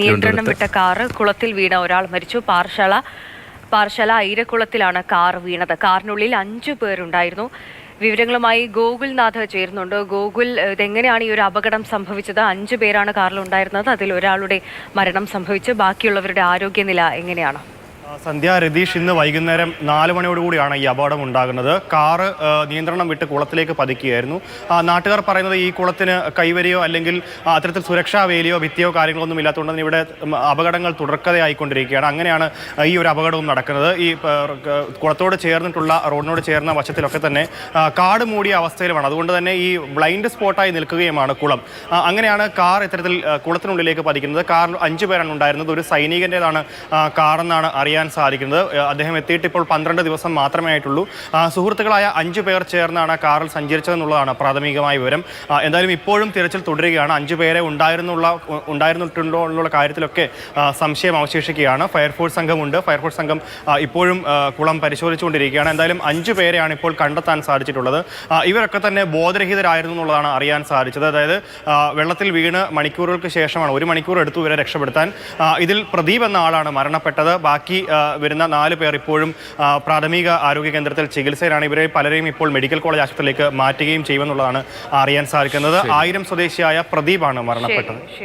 നിയന്ത്രണം വിട്ട കാറ് കുളത്തിൽ വീണ ഒരാൾ മരിച്ചു. പാർശാല പാർശാല ഐരക്കുളത്തിലാണ് കാർ വീണത്. കാറിനുള്ളിൽ അഞ്ചു പേരുണ്ടായിരുന്നു. വിവരങ്ങളുമായി ഗോകുൽനാഥ് ചേരുന്നുണ്ട്. ഗോകുൽ ഇതെങ്ങനെയാണ് ഈ ഒരു അപകടം സംഭവിച്ചത്? അഞ്ചു പേരാണ് കാറിൽ ഉണ്ടായിരുന്നത് അതിൽ ഒരാളുടെ മരണം സംഭവിച്ചു. ബാക്കിയുള്ളവരുടെ ആരോഗ്യനില എങ്ങനെയാണ്? സന്ധ്യ രതീഷ് ഇന്ന് വൈകുന്നേരം നാല് മണിയോടുകൂടിയാണ് ഈ അപകടം ഉണ്ടാകുന്നത്. കാറ് നിയന്ത്രണം വിട്ട് കുളത്തിലേക്ക് പതിക്കുകയായിരുന്നു. നാട്ടുകാർ പറയുന്നത് ഈ കുളത്തിന് കൈവരിയോ അല്ലെങ്കിൽ അത്തരത്തിൽ സുരക്ഷാ വേലിയോ ഭിത്തിയോ കാര്യങ്ങളൊന്നും ഇല്ലാത്തതുകൊണ്ട് ഇവിടെ അപകടങ്ങൾ തുടർക്കഥയായിക്കൊണ്ടിരിക്കുകയാണ്. അങ്ങനെയാണ് ഈ ഒരു അപകടവും നടക്കുന്നത്. ഈ കുളത്തോട് ചേർന്നിട്ടുള്ള റോഡിനോട് ചേർന്ന വശത്തിലൊക്കെ തന്നെ കാട് മൂടിയ അവസ്ഥയിലുമാണ്. അതുകൊണ്ട് തന്നെ ഈ ബ്ലൈൻഡ് സ്പോട്ടായി നിൽക്കുകയുമാണ് കുളം. അങ്ങനെയാണ് കാർ ഇത്തരത്തിൽ കുളത്തിനുള്ളിലേക്ക് പതിക്കുന്നത്. കാറിൽ അഞ്ചു പേരാണ് ഉണ്ടായിരുന്നത്. ഒരു സൈനികന്റെതാണ് കാറെന്നാണ് അറിയാൻ സാധിക്കുന്നത്. അദ്ദേഹം എത്തിയിട്ട് ഇപ്പോൾ പന്ത്രണ്ട് ദിവസം മാത്രമേ ആയിട്ടുള്ളൂ. സുഹൃത്തുക്കളായ അഞ്ചു പേർ ചേർന്നാണ് കാറിൽ സഞ്ചരിച്ചതെന്നുള്ളതാണ് പ്രാഥമികമായ വിവരം. എന്തായാലും ഇപ്പോഴും തിരച്ചിൽ തുടരുകയാണ്. അഞ്ചു പേരെ ഉണ്ടായിരുന്നുള്ള ഉണ്ടായിരുന്നിട്ടുണ്ടോ എന്നുള്ള കാര്യത്തിലൊക്കെ സംശയം അവശേഷിക്കുകയാണ്. ഫയർഫോഴ്സ് സംഘമുണ്ട്. ഫയർഫോഴ്സ് സംഘം ഇപ്പോഴും കുളം പരിശോധിച്ചുകൊണ്ടിരിക്കുകയാണ്. എന്തായാലും അഞ്ചു പേരെയാണ് ഇപ്പോൾ കണ്ടെത്താൻ സാധിച്ചിട്ടുള്ളത്. ഇവരൊക്കെ തന്നെ ബോധരഹിതരായിരുന്നു എന്നുള്ളതാണ് അറിയാൻ സാധിച്ചത്. അതായത് വെള്ളത്തിൽ വീണ് മണിക്കൂറുകൾക്ക് ശേഷമാണ് ഒരു മണിക്കൂർ എടുത്തു ഇവരെ രക്ഷപ്പെടുത്താൻ. ഇതിൽ പ്രദീപ് എന്ന ആളാണ് മരണപ്പെട്ടത്. ബാക്കി വരുന്ന നാല് പേർ ഇപ്പോഴും പ്രാഥമിക ആരോഗ്യ കേന്ദ്രത്തിൽ ചികിത്സയിലാണ്. ഇവരെ പലരെയും ഇപ്പോൾ മെഡിക്കൽ കോളേജ് ആശുപത്രിയിലേക്ക് മാറ്റുകയും ചെയ്യുമെന്നുള്ളതാണ് അറിയാൻ സാധിക്കുന്നത്. ആയിരം സ്വദേശിയായ പ്രദീപാണ് മരണപ്പെട്ടത്.